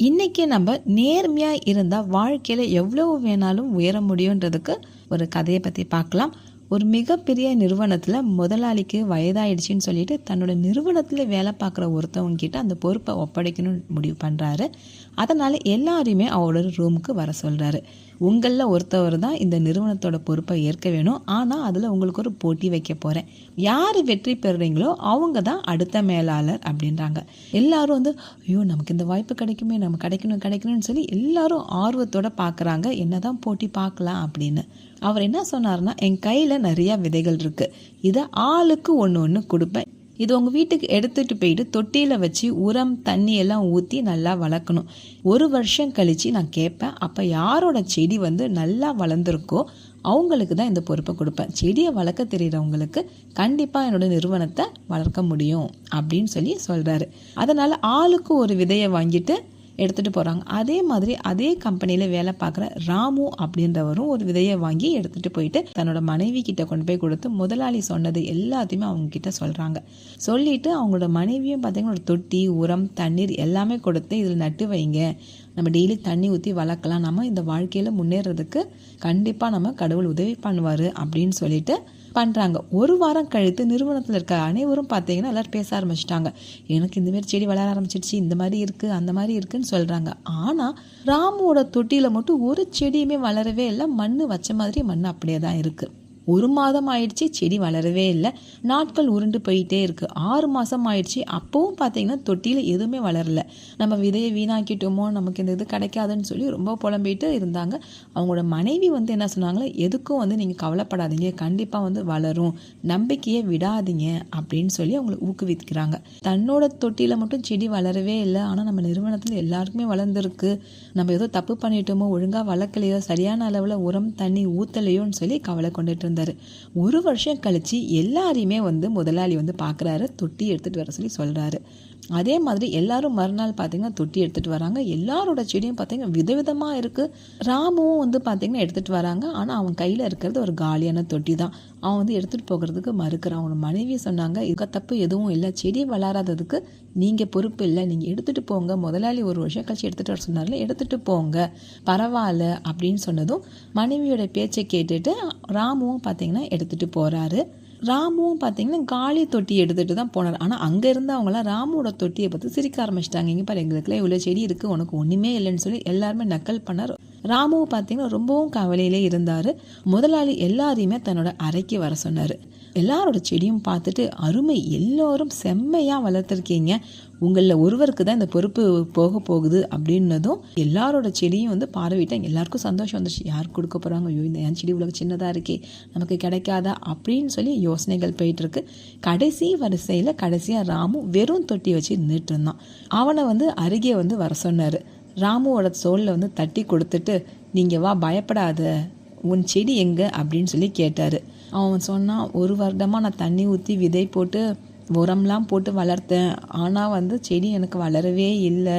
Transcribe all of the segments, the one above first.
இன்றைக்கி நம்ம நேர்மையாக இருந்தால் வாழ்க்கையில் எவ்வளோ வேணாலும் உயர முடியுன்றதுக்கு ஒரு கதையை பற்றி பார்க்கலாம். ஒரு மிகப்பெரிய நிறுவனத்தில் முதலாளிக்கு வயதாயிடுச்சின்னு சொல்லிட்டு தன்னோட நிறுவனத்தில் வேலை பார்க்குற ஒருத்தவங்க கிட்ட அந்த பொறுப்பை ஒப்படைக்கணும்னு முடிவு பண்ணுறாரு அதனால் எல்லாரையுமே அவரோட ரூமுக்கு வர சொல்கிறாரு உங்களில் ஒருத்தவர் தான் இந்த நிறுவனத்தோட பொறுப்பை ஏற்க வேணும். ஆனால் அதில் உங்களுக்கு ஒரு போட்டி வைக்க போகிறேன் யார் வெற்றி பெறுறீங்களோ அவங்க தான் அடுத்த மேலாளர் அப்படின்றாங்க. எல்லாரும் வந்து ஐயோ நமக்கு இந்த வாய்ப்பு கிடைக்குமே நம்ம கிடைக்கணும் கிடைக்கணும்னு சொல்லி எல்லாரும் ஆர்வத்தோட பார்க்குறாங்க என்ன தான் போட்டி பார்க்கலாம் அப்படின்னு. அவர் என்ன சொன்னார்னா என் கையில் நிறையா விதைகள் இருக்குது இதை ஆளுக்கு ஒன்று ஒன்று கொடுப்பேன். இது உங்கள் வீட்டுக்கு எடுத்துகிட்டு போயிட்டு தொட்டியில் வச்சு உரம் தண்ணி எல்லாம் ஊற்றி நல்லா வளர்க்கணும். ஒரு வருஷம் கழித்து நான் கேட்பேன் அப்போ யாரோட செடி வந்து நல்லா வளர்ந்துருக்கோ அவங்களுக்கு தான் இந்த பொறுப்பை கொடுப்பேன். செடியை வளர்க்க தெரிகிறவங்களுக்கு கண்டிப்பாக என்னோட நிறுவனத்தை வளர்க்க முடியும் அப்படின்னு சொல்லி சொல்கிறாரு அதனால் ஆளுக்கு ஒரு விதையை வாங்கிட்டு எடுத்துகிட்டு போகிறாங்க அதே மாதிரி அதே கம்பெனியில் வேலை பார்க்குற ராமு அப்படின்றவரும் ஒரு விதையை வாங்கி எடுத்துகிட்டு போயிட்டு தன்னோட மனைவி கிட்ட கொண்டு போய் கொடுத்து முதலாளி சொன்னது எல்லாத்தையுமே அவங்க கிட்ட சொல்கிறாங்க சொல்லிட்டு அவங்களோட மனைவியும் பார்த்தீங்கன்னா ஒரு தொட்டி உரம் தண்ணீர் எல்லாமே கொடுத்து இதில் நட்டு வைங்க. நம்ம டெய்லி தண்ணி ஊற்றி வளர்க்கலாம். நம்ம இந்த வாழ்க்கையில் முன்னேறதுக்கு கண்டிப்பாக நம்ம கடவுள் உதவி பண்ணுவார் அப்படின்னு சொல்லிட்டு பண்ணுறாங்க ஒரு வாரம் கழித்து நிறுவனத்தில் இருக்க அனைவரும் பார்த்தீங்கன்னா எல்லோரும் பேச ஆரம்பிச்சிட்டாங்க. எனக்கு இந்தமாரி செடி வளர ஆரம்பிச்சிடுச்சு இந்த மாதிரி இருக்குது அந்த மாதிரி இருக்குதுன்னு சொல்கிறாங்க ஆனால் ராமுவோட தொட்டியில் மட்டும் ஒரு செடியுமே வளரவே இல்லை. மண் வச்ச மாதிரி மண் அப்படியே தான் இருக்குது ஒரு மாதம் ஆயிடுச்சு செடி வளரவே இல்லை. நாட்கள் உருண்டு போயிட்டே இருக்கு. ஆறு மாதம் ஆயிடுச்சு. அப்பவும் பார்த்தீங்கன்னா தொட்டியில் எதுவுமே வளரல. நம்ம விதையை வீணாக்கிட்டோமோ நமக்கு இந்த இது கிடைக்காதுன்னு சொல்லி ரொம்ப புலம்பிட்டு இருந்தாங்க. அவங்களோட மனைவி வந்து என்ன சொன்னாங்களோ எதுக்கும் வந்து நீங்கள் கவலைப்படாதீங்க. கண்டிப்பாக வந்து வளரும். நம்பிக்கையை விடாதீங்க. அப்படின்னு சொல்லி அவங்களை ஊக்குவிக்கிறாங்க. தன்னோட தொட்டியில் மட்டும் செடி வளரவே இல்லை. ஆனால் நம்ம நிறுவனத்தில் எல்லாருக்குமே வளர்ந்துருக்கு. நம்ம ஏதோ தப்பு பண்ணிட்டோமோ ஒழுங்காக வளர்க்கலையோ சரியான அளவில் உரம் தண்ணி ஊற்றலையோன்னு சொல்லி கவலை கொண்டுட்டு இருந்தார் ஒரு வருஷம் கழித்து எல்லாரையுமே வந்து முதலாளி வந்து பார்க்குறாரு தொட்டி எடுத்துகிட்டு வர சொல்லி சொல்கிறாரு அதே மாதிரி எல்லாரும் மறுநாள் பார்த்தீங்கன்னா தொட்டி எடுத்துகிட்டு வராங்க. எல்லாரோட செடியும் பார்த்தீங்கன்னா விதவிதமாக இருக்குது ராமுவும் வந்து பார்த்தீங்கன்னா எடுத்துகிட்டு வராங்க. ஆனால் அவன் கையில் இருக்கிறது ஒரு காலியான தொட்டி தான் அவன் வந்து எடுத்துகிட்டு போகிறதுக்கு மறுக்கிறான். அவனோட மனைவி சொன்னாங்க இதுக்கு தப்பு எதுவும் இல்லை. செடி வளராததுக்கு நீங்கள் பொறுப்பு இல்லை. நீங்கள் எடுத்துகிட்டு போங்க. முதலாளி ஒரு வருஷம் கழிச்சு எடுத்துகிட்டு வர சொன்னார்ல எடுத்துகிட்டு போங்க. பரவாயில்ல. அப்படின்னு சொன்னதும் மனைவியோட பேச்சை கேட்டுட்டு ராமுவும் பார்த்தீங்கன்னா எடுத்துகிட்டு போகிறாரு ராமுவும் பார்த்தீங்கன்னா காலி தொட்டி எடுத்துகிட்டு தான் போனார். ஆனால் அங்கே இருந்தவங்களாம் ராமுவோட தொட்டியை பார்த்து சிரிக்க ஆரம்பிச்சிட்டாங்க. இங்கே பாரு எங்களுக்குலாம் இவ்வளோ செடி இருக்குது உனக்கு ஒன்றுமே இல்லைன்னு சொல்லி எல்லாருமே நக்கல் பண்ணார். ராமுவும் பார்த்தீங்கன்னா ரொம்பவும் கவலையிலே இருந்தார். முதலாளி எல்லாரையுமே தன்னோட அறைக்கு வர சொன்னார். எல்லாரோட செடியும் பார்த்துட்டு அருமை எல்லோரும் செம்மையாக வளர்த்துருக்கீங்க. உங்களில் ஒருவருக்கு தான் இந்த பொறுப்பு போக போகுது. அப்படின்னதும் எல்லாரோட செடியும் வந்து பார்வையிட்டாங்க எல்லாருக்கும் சந்தோஷம் வந்துச்சு யார் கொடுக்க போகிறாங்க ஐயோ இந்த என் செடி உலக சின்னதாக இருக்கே. நமக்கு கிடைக்காதா? அப்படின்னு சொல்லி யோசனைகள் போயிட்டுருக்கு. கடைசி வரிசையில் கடைசியாக ராமு வெறும் தொட்டி வச்சு நின்றுட்டு இருந்தான். அவனை வந்து அருகே வந்து வர சொன்னார். ராமுவோட சோலில் வந்து தட்டி கொடுத்துட்டு நீங்கள் வா பயப்படாத. உன் செடி எங்கே? அப்படின்னு சொல்லி கேட்டார். அவன் சொன்னான் ஒரு வருடமாக நான் தண்ணி ஊற்றி விதை போட்டு உரம்லாம் போட்டு வளர்த்தேன். ஆனால் வந்து செடி எனக்கு வளரவே இல்லை.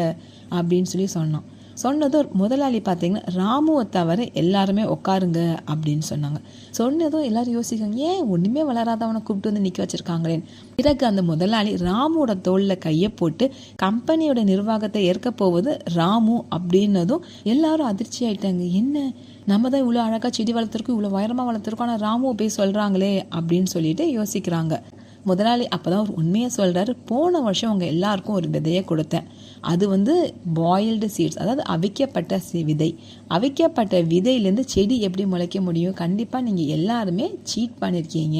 அப்படின்னு சொல்லி சொன்னான். சொன்னதும் முதலாளி பார்த்தீங்கன்னா ராமுவை தவிர எல்லாருமே உட்காருங்க அப்படின்னு சொன்னாங்க. சொன்னதும் எல்லாரும் யோசிக்காங்க ஏன் ஒன்றுமே வளராதவனை கூப்பிட்டு வந்து நிற்க வச்சிருக்காங்களேன் பிறகு அந்த முதலாளி ராமுவோட தோளில் கையை போட்டு கம்பெனியோட நிர்வாகத்தை ஏற்க போவது ராமு அப்படின்னதும் எல்லாரும் அதிர்ச்சி ஆயிட்டாங்க. என்ன? நம்ம தான் இவ்வளோ அழகாக செடி வளர்த்துருக்கோம் இவ்வளோ உயரமாக வளர்த்துருக்கோம் ஆனால் ராமுவை போய் சொல்கிறாங்களே அப்படின்னு சொல்லிட்டு யோசிக்கிறாங்க. முதலாளி அப்போ தான் ஒரு உண்மையை சொல்கிறாரு போன வருஷம் அவங்க எல்லாருக்கும் ஒரு விதையை கொடுத்தேன். அது வந்து பாயில்டு சீட்ஸ் அதாவது அவிக்கப்பட்ட விதை. அவிக்கப்பட்ட விதையிலேருந்து செடி எப்படி முளைக்க முடியும்? கண்டிப்பாக நீங்கள் எல்லாருமே சீட் பண்ணியிருக்கீங்க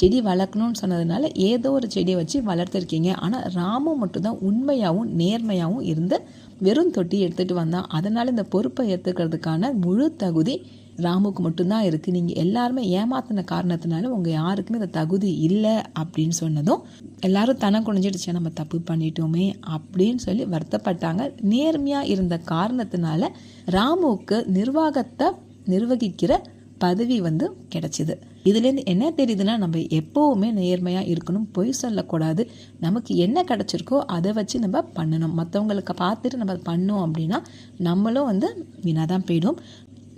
செடி வளர்க்கணும்னு சொன்னதுனால ஏதோ ஒரு செடியை வச்சு வளர்த்துருக்கீங்க. ஆனால் ராமு மட்டும்தான் உண்மையாகவும் நேர்மையாகவும் இருந்து வெறும் தொட்டி எடுத்துகிட்டு வந்தான். அதனால் இந்த பொறுப்பை ஏற்றுக்கிறதுக்கான முழு தகுதி ராமுக்கு மட்டும்தான் இருக்குது நீங்கள் எல்லாருமே ஏமாத்தின காரணத்தினால உங்கள் யாருக்குமே இந்த தகுதி இல்லை அப்படின்னு சொன்னதும் எல்லாரும் தனம் குறைஞ்சிடுச்சு நம்ம தப்பு பண்ணிட்டோமே அப்படின்னு சொல்லி வருத்தப்பட்டாங்க. நேர்மையாக இருந்த காரணத்தினால ராமுவுக்கு நிர்வாகத்தை நிர்வகிக்கிற பதவி வந்து கிடைச்சிது. இதுலேருந்து என்ன தெரியுதுன்னா நம்ம எப்போவுமே நேர்மையாக இருக்கணும். பொய் சொல்லக்கூடாது. நமக்கு என்ன கிடச்சிருக்கோ அதை வச்சு நம்ம பண்ணணும். மற்றவங்களுக்கு பார்த்துட்டு நம்ம பண்ணோம் அப்படின்னா நம்மளும் வந்து வீணாக தான் போயிடும்.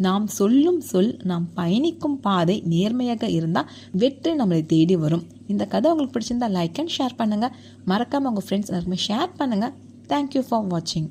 நாம் சொல்லும் சொல் நாம் பயணிக்கும் பாதை நேர்மையாக இருந்தால் வெற்றி நம்மளை தேடி வரும். இந்த கதை உங்களுக்கு பிடிச்சிருந்தா லைக் அண்ட் ஷேர் பண்ணுங்கள் மறக்காமல் உங்கள் ஃப்ரெண்ட்ஸ் எல்லாருக்குமே ஷேர் பண்ணுங்கள் தேங்க்யூ ஃபார் வாட்சிங்